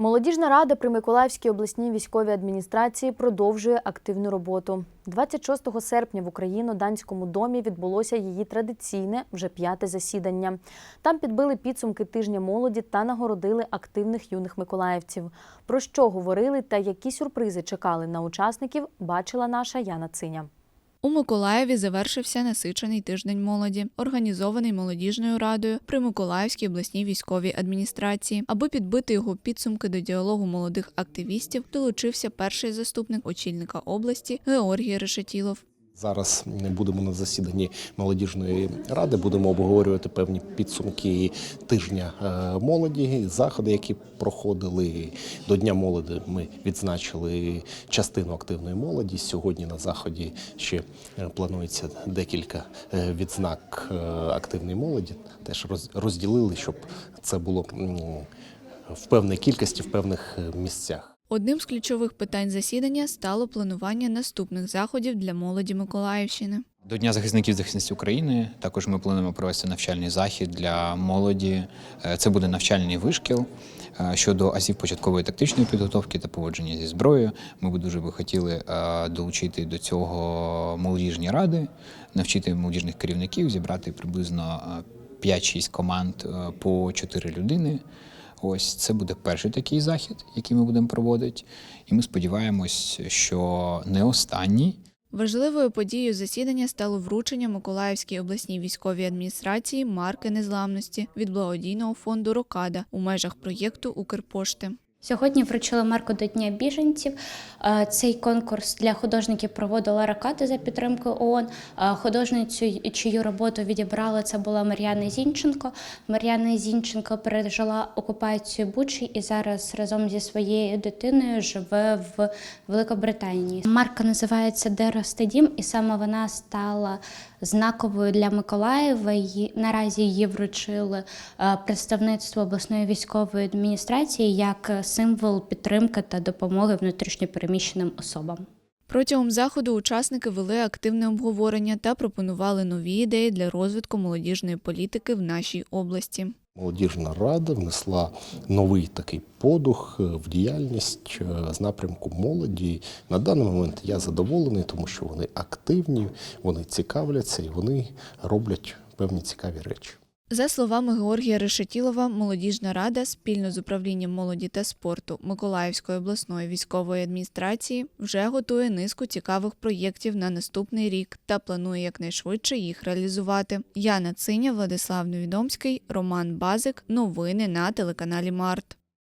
Молодіжна рада при Миколаївській обласній військовій адміністрації продовжує активну роботу. 26 серпня в Україно-Данському домі відбулося її традиційне вже п'яте засідання. Там підбили підсумки тижня молоді та нагородили активних юних миколаївців. Про що говорили та які сюрпризи чекали на учасників, бачила наша Яна Циня. У Миколаєві завершився насичений тиждень молоді, організований молодіжною радою при Миколаївській обласній військовій адміністрації. Аби підбити його підсумки до діалогу молодих активістів, долучився перший заступник очільника області Георгій Решетілов. Зараз будемо на засіданні молодіжної ради, будемо обговорювати певні підсумки тижня е, молоді, заходи, які проходили до Дня молоді. Ми відзначили частину активної молоді. Сьогодні на заході ще е, планується декілька е, відзнак активної молоді. Теж роз- розділили, щоб це було в певній кількості, в певних місцях. Одним з ключових питань засідання стало планування наступних заходів для молоді Миколаївщини. До Дня захисників захисниць України також ми плануємо провести навчальний захід для молоді. Е, Це буде навчальний вишкіл е, щодо азів початкової тактичної підготовки та поводження зі зброєю. Ми б дуже би хотіли е, долучити до цього молодіжні ради, навчити молодіжних керівників, зібрати приблизно е, 5-6 команд по 4 людини. Ось це буде перший такий захід, який ми будемо проводити. І ми сподіваємось, що не останній. Важливою подією засідання стало вручення Миколаївській обласній військовій адміністрації марки незламності від благодійного фонду Рокада у межах проєкту Укрпошти. Сьогодні вручили марку до Дня біженців. Е, Цей конкурс для художників проводила Раката за підтримкою ООН. Е, Художницю, чию роботу відібрали, це була Мар'яна Зінченко. Мар'яна Зінченко пережила окупацію Бучі і зараз разом зі своєю дитиною живе в Великобританії. Марка називається Де росте дім, і саме вона стала знаковою для Миколаєва. Наразі її вручили е, представництво обласної військової адміністрації як символ підтримки та допомоги внутрішньопереміщеним особам. Протягом заходу учасники вели активне обговорення та пропонували нові ідеї для розвитку молодіжної політики в нашій області. Молодіжна рада внесла новий такий подух е, в діяльність е, з напрямку молоді. На даний момент я задоволений, тому що вони активні, вони цікавляться і вони роблять певні цікаві речі. За словами Георгія Решетілова, молодіжна рада спільно з управлінням молоді та спорту Миколаївської обласної військової адміністрації вже готує низку цікавих проєктів на наступний рік та планує якнайшвидше їх реалізувати. Яна Циня, Владислав Невідомський, Роман Базик. Новини на телеканалі Март.